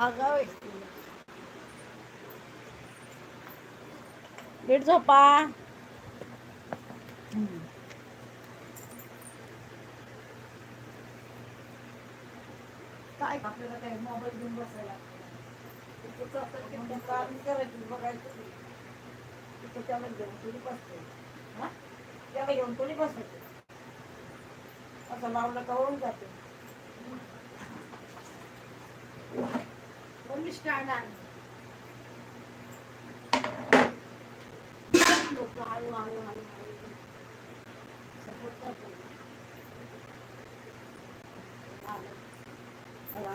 आगाव नीट झोपा. काय आपल्याला काय मोबाईल घेऊन बसायला? तिथं जातं काम करायचं बघायचं तिथं त्याला घेऊन कोणी बसते हा? त्याला घेऊन कोणी बसायचं असं लावलं का होऊन जाते आहे लोक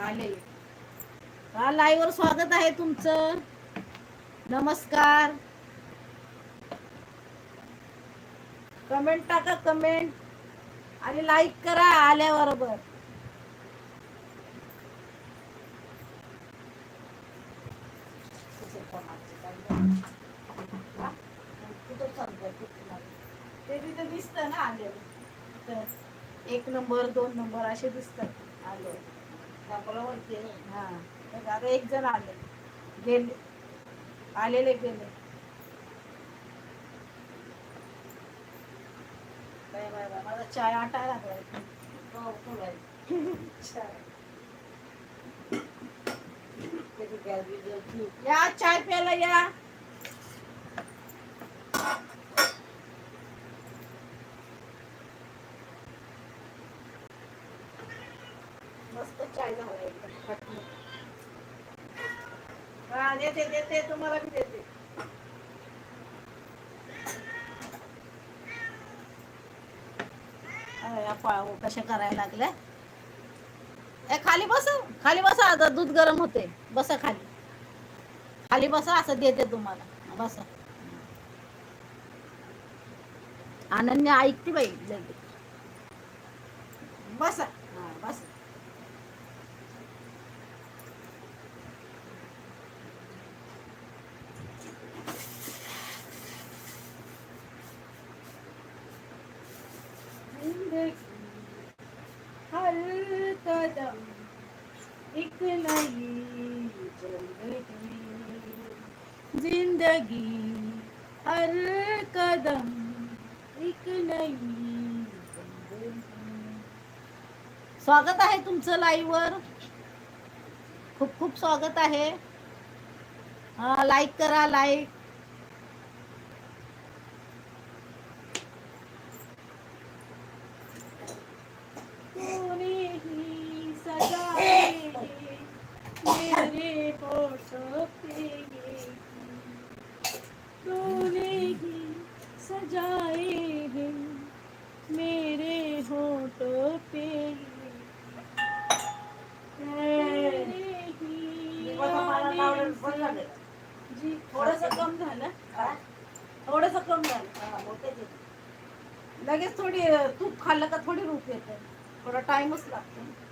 आले हा लाईव्ह वर स्वागत आहे तुमचं. नमस्कार. कमेंट टाका कमेंट. आणि लाईक करा आल्याबरोबर. ते तिथे दिसत ना आलेलं एक नंबर दोन नंबर असे दिसतात आले. वरती. हा. आता एक जण आले. गेले. आलेले गेले. Bye bye bye. माझा चाय आटा लागला. हो, हो चाय. या चाय प्यायला या. मस्त चाय झाला एकदम खटमट. हा देते देते तुम्हाला मी देते. अरे या पाळू कशा करायला लागल्या? ए खाली बस खाली बसा आता दूध गरम होते बसा खाली. खाली बसा असं देते तुम्हाला. बसा. अनन्या ऐकते बाई. बसा. बसा. हर कदम एक नई जिंदगी जिंदगी हर कदम स्वागत आहे तुमचं लाईव्ह वर खूप खूप स्वागत आहे. लाईक करा लाईक तूने ही सजाए मेरे होठों पे तूने ही सजाए हैं मेरे होठों पे तेरे ही आने से- जी थोडस कम झालं थोडस कम झालं लगेच थोडी अ, तूप खाल्लं का थोडी रूप येते? थोडा टाइमच लागतो.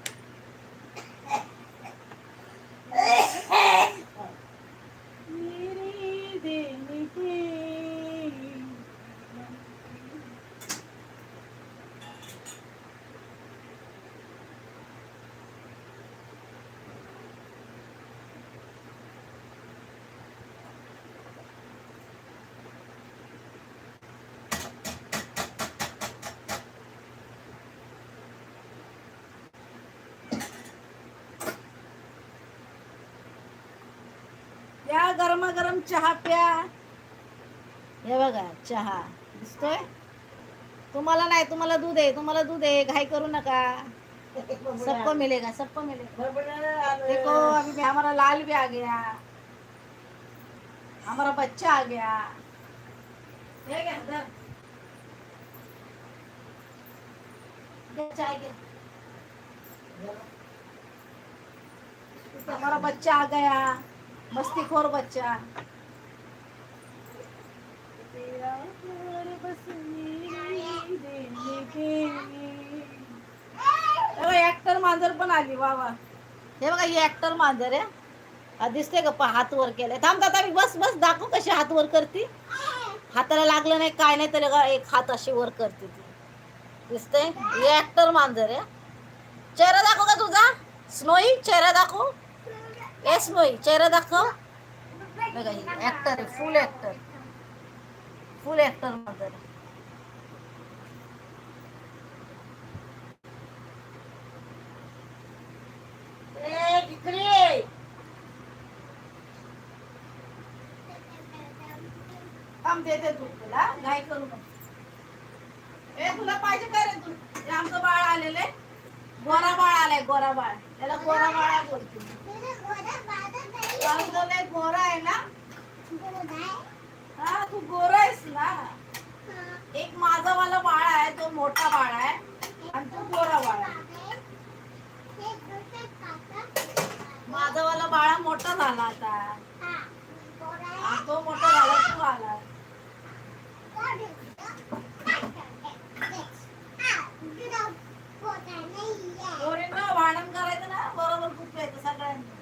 या गरमागरम चहा प्या. हे बघा, चहा. दिसतोय? तुम्हाला नाही, तुम्हाला दूध आहे, तुम्हाला दूध आहे, घाई करू नका. सबको मिलेगा सबको मिलेगा. देखो, अभी हमारा लाल भी आ गया. हमारा बच्चा आ गया. हमारा बच्चा आ गया. मस्तीखोर बच्चा. ऍक्टर मांजर पण आली वा वा. हे बघा ही ऍक्टर मांजर आहे. हा दिसते का हात वर केलाय. थांब आता मी बस बस दाखव कशी हात वर करते. हाताला लागलं नाही काय नाही तरी एक हात अशी वर करते ती. दिसते ही ऍक्टर मांजर आहे. चेहरा दाखव का तुझा. स्नोई चेहरा दाखव. येस मोई चेहरा दाखव बघा ऍक्टर आहे फुल ऍक्टर फुल ऍक्टर देते तू तुला. घाई करू नको ए तुला पाहिजे काय रे तू हे आमचं बाळ आलेले गोरा बाळ आलाय गोरा बाळ त्याला गोरा बाळा बोलतो लय गोरा आहे ना? हा तू गोरा आहेस ना? एक माझा वाला बाळ आहे तो मोठा बाळ आहे. आणि तू गोरा बाळ माझा वाला बाळा मोठा झाला आता. तो मोठा झाला तू आला पोरींना भांडण करायचं ना बरोबर खूप येतं सगळ्यांनी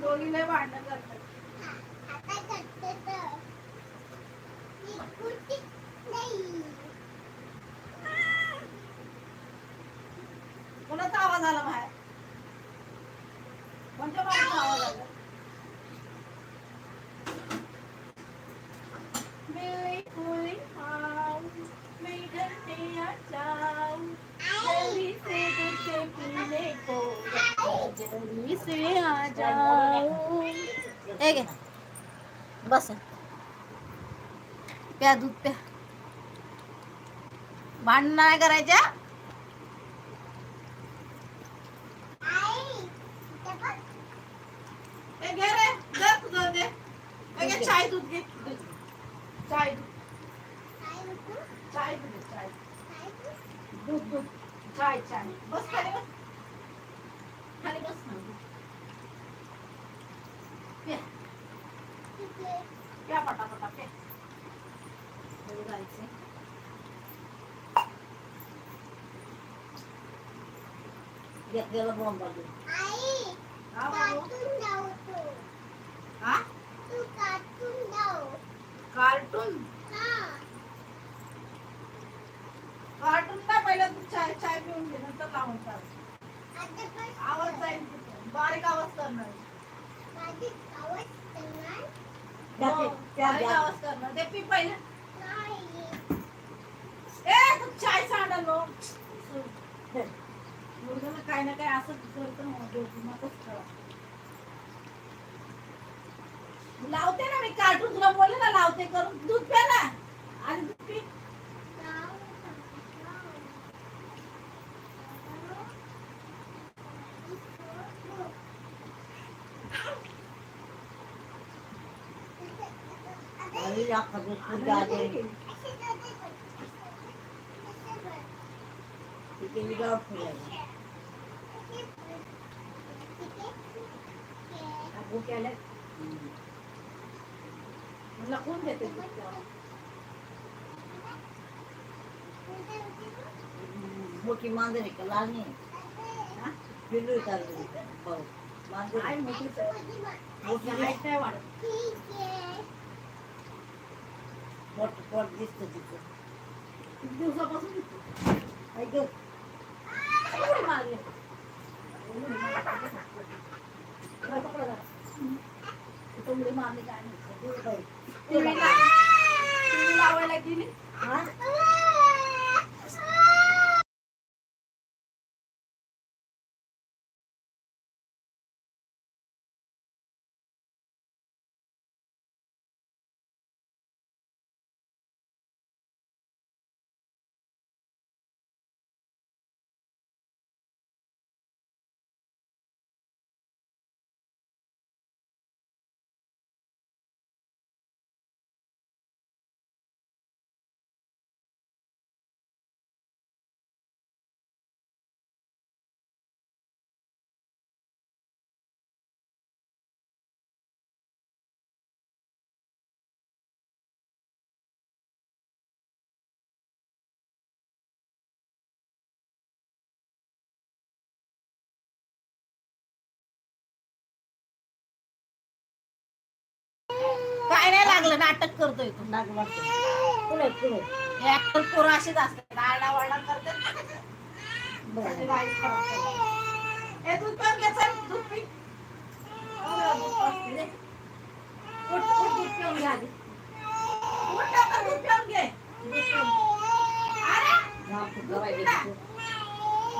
दोघी लय भांडण करतात. कोणाचा आवाज आला बाहेर कोणत्या बाळाचा आवाज आला मेरी कोई आओ, मैं घर पे आ जाऊं, जल्दी से दूध से पीने को, जल्दी से आ जाओ हे घे बस प्या दूध प्या. भांडण नाही करायच्या? चाय दूध घे. चाय दूध. चाय दूध चाय. दूध दूध. चाय चाय. बस खाली बस. खाली बस ना प्या प्या पटापटा प्या बरं जायचंय. घेतलेला बॉम्ब कार्टून कार्टून ना पहिला तू चाय चाय पिऊन घे नंतर लावून चाल आवाज जाईल. बारीक आवाज करणार. हो, बारीक आवाज करणार. ते पी पहिले. ए तू चाय सांडलो मुलगाला काय ना काय असंच करतं ना लावते ना मी कार्टून तुला बोलले ना लावते करून. दूध प्या ना. आणि दूध पी. भूक आल्या कोण देते? मोठी मांजर आहे का लहान आहे? पिल्लू चालू मांजर काय मोठीच आहे. मोठी आपलं height नाही वाढत. मोठं पोट दिसतं तिचं किती दिवसापासून देते? ऐक मारली. उडी मारली. बरं, पकडा जरा. इथं उडी मारली काय नाही. देऊ बाई. टीव्ही ला- टीव्ही लावायला गेली लागलं नाटक करतोय तू. पुढे पुढे ऍक्टर पोरं असेच असतात आरडा वारडा करतात दूध दूध पी. उठ, उठ, दूध पिऊन आधी. उठ लवकर, दूध पिऊन घे. अरे, तिचं.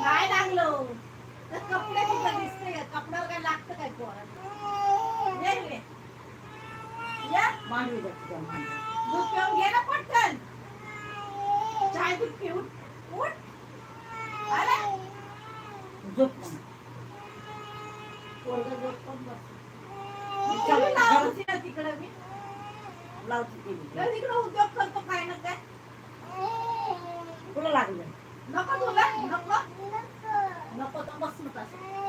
नाही लागलो तर कपडे तिथं दिसते? कपड्यावर काय लागतं काय पोराला? मांडवी. दूध पिऊन घे ना पटकन. चाय दूध पी उठ. अरे. झोप मग. पोरगं झोप पण बस. तिकडे. मी. लावती तिकडे. उद्योग करतो काय ना काय. तुला लागलं. नको तुला नको. नको तर बस मग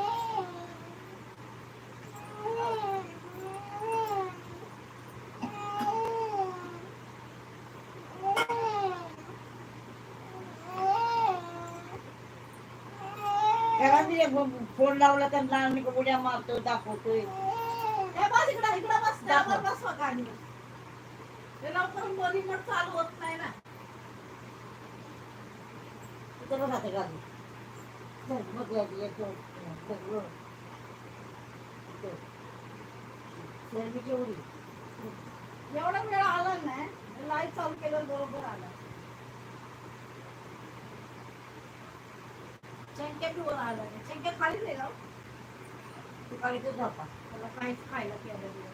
फोन लावला तर लहान उड्या मारतो दाखवतोय. बस इकडे इकडे बस त्यावर बस मग गाडी ते लवकर बरी मग चालू होत नाही ना. तिथं बघा ते गाडी. मग. एवढा वेळ आला नाही. लाइट चालू केलं बरोबर आला. चंक्या बी आला नाही. चंक्या खाली नाही राव तू काय तर झोपा. मला काहीच खायला प्यायला दिलं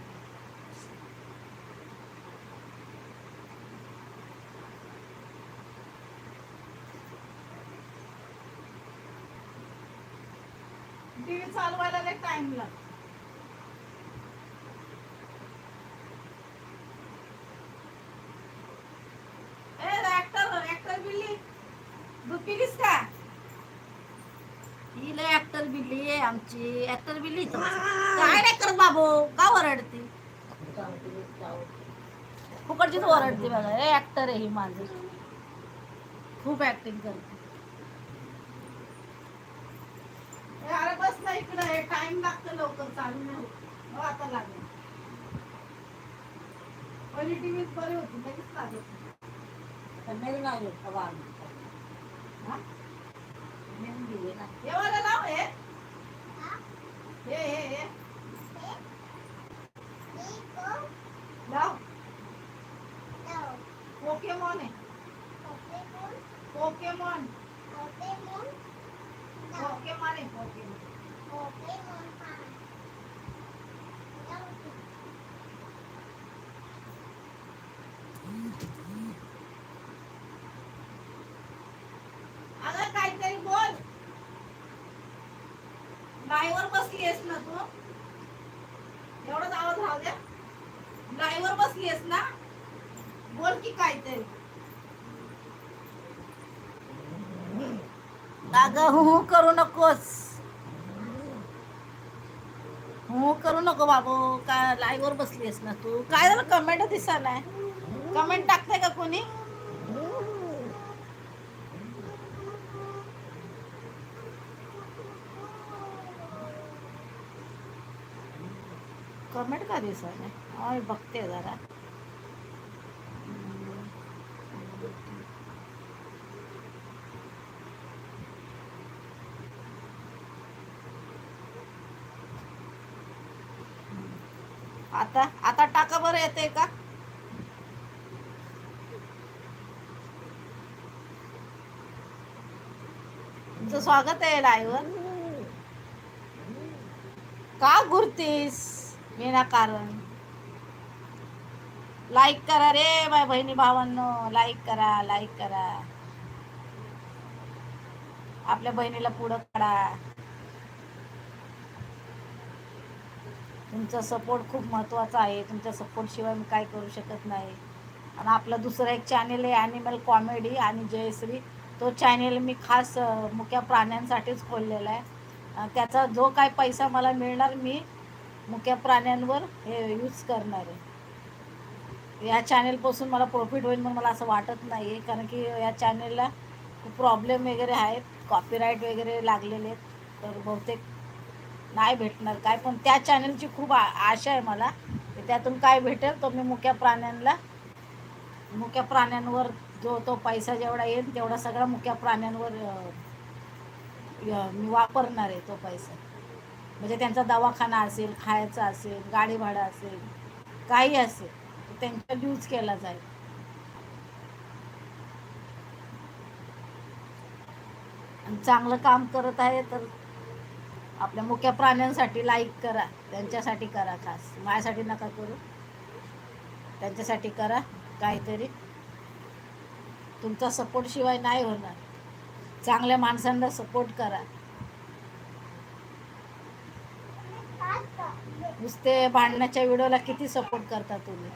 टीव्ही चालवायला लय टाइम लागतो. ए ऍक्टर ऍक्टर बिल्ली. दूध का बिल्ली आहे आमची. ऍक्टर बिल्ली काय नाही करत बाबू का ओरडते. फुकटचीच ओरडते बघा. हे ऍक्टर आहे ही माझी. खूप ऍक्टिंग करते. अरे बस ना इकडे. हे टाइम लागतं लवकर. चालू नाही आता लागेल. पहिली टीव्ही बरी होती लगेच लागत नाही. आता नवीन आले का वाण? हा? नवीन दिले ना. हे वाला लाव हे हे हे हे लाव पोकेमॉन आहे पोकेमॉन पोकेमॉन आहे पोकेमॉन अगं काहीतरी बोल लाईव्हवर बसली आहेस ना तू एवढाच आवाज राहू द्या लाईव्हवर बसली आहेस ना? बोल की काहीतरी. अगं हू हू करू नकोस. हू करू नको बाबू. का लाईव्हवर बसली आहेस ना तू? काय झालं? कमेंट दिसायला कमेंट टाकते का कोणी? दिसत का दिसायला बघते हो जरा. आता आता टाका बरं येते का? तुमचं स्वागत आहे लाईव्ह का गुरतीस विनाकारण लाईक करा रे माझ्या बहिणी भावांनो. लाईक करा लाईक करा. आपल्या बहिणीला पुढं काढा. तुमचा सपोर्ट खूप महत्त्वाचा आहे. तुमच्या सपोर्ट शिवाय मी काय करू शकत नाही. आणि आपलं दुसरं एक चॅनेल आहे ॲनिमल कॉमेडी आणि जयश्री तो चॅनेल मी खास मुख्या मुक्या प्राण्यांसाठीच खोललेला आहे. त्याचा जो काय पैसा मला मिळणार मी मुक्या प्राण्यांवर हे यूज करणार आहे. या चॅनेलपासून मला प्रॉफिट होईल म्हणून मला असं वाटत नाही आहे कारण की या चॅनेलला खूप प्रॉब्लेम वगैरे आहेत. कॉपीराईट वगैरे लागलेले आहेत. तर बहुतेक नाही भेटणार काय. पण त्या चॅनलची खूप आ- आशा आहे मला. की त्यातून काय भेटेल तो मी मुक्या प्राण्यांना मुक्या प्राण्यांवर जो तो पैसा जेवढा येईल तेवढा सगळा मुक्या प्राण्यांवर मी वापरणार आहे तो पैसा. म्हणजे त्यांचा दवाखाना असेल खायचा असेल गाडी भाडं असेल काही असेल तर त्यांचा यूज केला जाईल. आणि चांगलं काम करत आहे तर आपल्या मुख्य प्राण्यांसाठी लाईक करा त्यांच्यासाठी करा खास. माझ्यासाठी नका करू. त्यांच्यासाठी करा काहीतरी. तुमचा सपोर्ट शिवाय नाही होणार. चांगल्या माणसांना सपोर्ट करा. नुसते भांडण्याच्या व्हिडिओला किती सपोर्ट करता तुम्ही?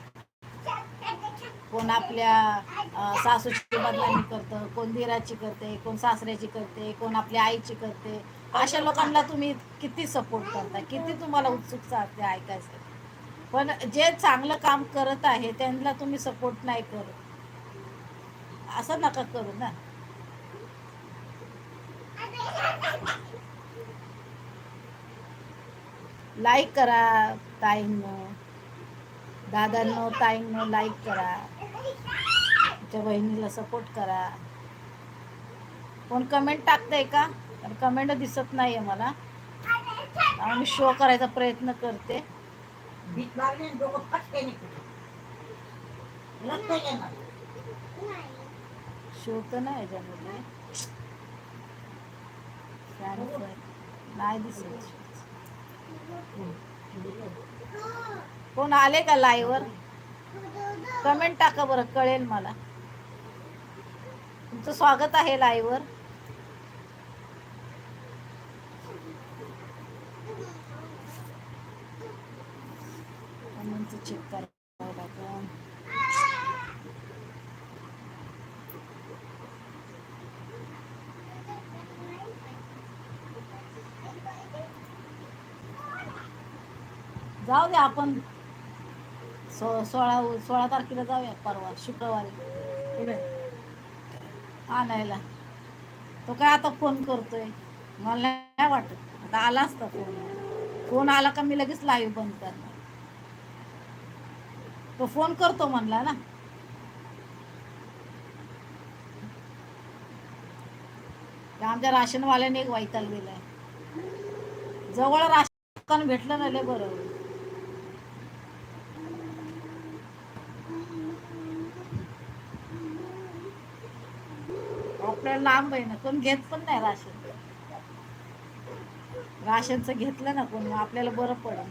कोण आपल्या सासूची बदनामी करतं कोण दिराची करते कोण सासऱ्याची करते कोण आपल्या आईची करते? अशा लोकांना तुम्ही किती सपोर्ट करता? किती तुम्हाला उत्सुकता असते ऐकायचं? पण जे चांगलं काम करत आहे त्यांना तुम्ही सपोर्ट नाही करत. असं नका करू ना. लाईक करा ताईंनो. दादांनो ताईंनो लाईक करा. तुमच्या बहिणीला सपोर्ट करा. कोण कमेंट टाकतंय का? कारण कमेंट दिसत नाहीये मला. आणि मी शो करायचा प्रयत्न करते. शो तर नाही याच्यामध्ये. नाही दिसत. कोण आले का लाईव्ह कमेंट टाका बरं कळेल मला. तुमचं स्वागत आहे लाईव्ह चेक करावं लागेल. जाऊ द्या आपण. सो सोळा सोळा तारखेला जाऊया परवा शुक्रवारी. पुढे. आणायला. तो काय आता फोन करतोय. मला नाही वाटत. आता आला असता फोन फोन आला का मी लगेच लाईव्ह बंद करणार. तो फोन करतो म्हणला ना. आमच्या राशनवाल्याने एक वैताल दिलाय. जवळ राशन भेटलं ना लय बरं आपल्याला लांब आहे ना कोण घेत पण नाही राशन. राशनचं घेतलं ना कोण मग आपल्याला बरं पडल.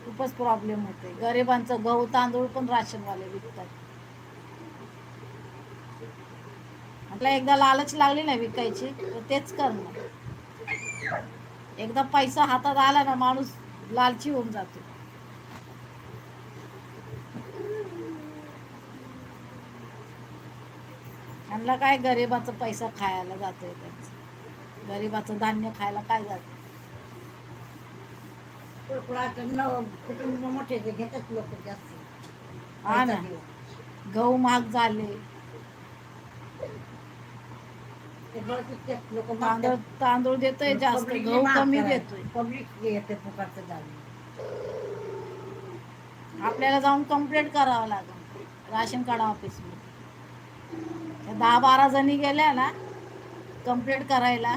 खूपच प्रॉब्लेम होते गरिबांचं गहू तांदूळ पण राशनवाले विकतात. आपल्या एकदा लालच लागली ना विकायची तर तेच करणार. एकदा पैसा हातात आला ना माणूस लालची होऊन जातो. त्यांना काय गरिबाचा पैसा खायला जातोय त्यांचं. गरिबाचं धान्य खायला काय जात कुटुंब मोठे घेतात लोक जास्त. हा ना. गहू महाग झाले. तांदूळ तांदूळ देतोय जास्त गहू कमी देतोय. पब्लिक येते फुकाचं झालं आपल्याला जाऊन कंप्लेंट करावं लागेल. राशन कार्ड ऑफिसमध्ये. दहा बारा जणी गेल्या ना कंप्लेंट करायला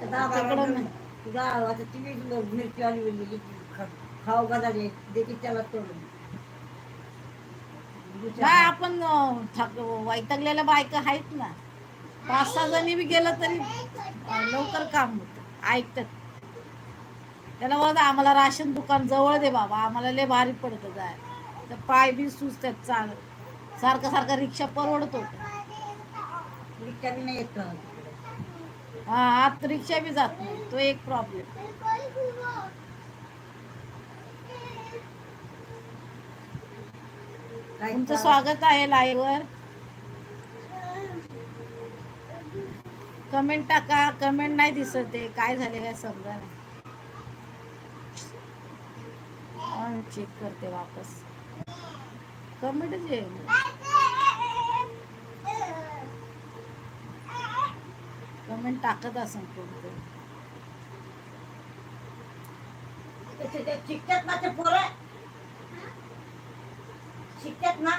तर तिकडं आता मिरची आली खाऊ देखील त्याला तोडून. आपण थक वैतागलेल्या बायका आहेत ना. पाच सहा जणी बी गेलं तरी लवकर काम होत. ऐकतात. त्याला बोलत आम्हाला राशन दुकान जवळ दे बाबा आम्हाला लय भारी पडतं जाय तर पाय बी सुचतात चाल सारखं सारखं रिक्षा परवडत. नाही येत हा आत रिक्षा बी जात नाही. तो एक प्रॉब्लेम तुमचं स्वागत आहे लाईव्ह वर. कमेंट टाका. कमेंट नाही दिसत आहे. काय झाले काय समजा नाही. चेक करते वापस. कमेंटच येईल. कमेंट टाकत असं कोणतं. शिकतात ना ते पोरं. शिकतात ना.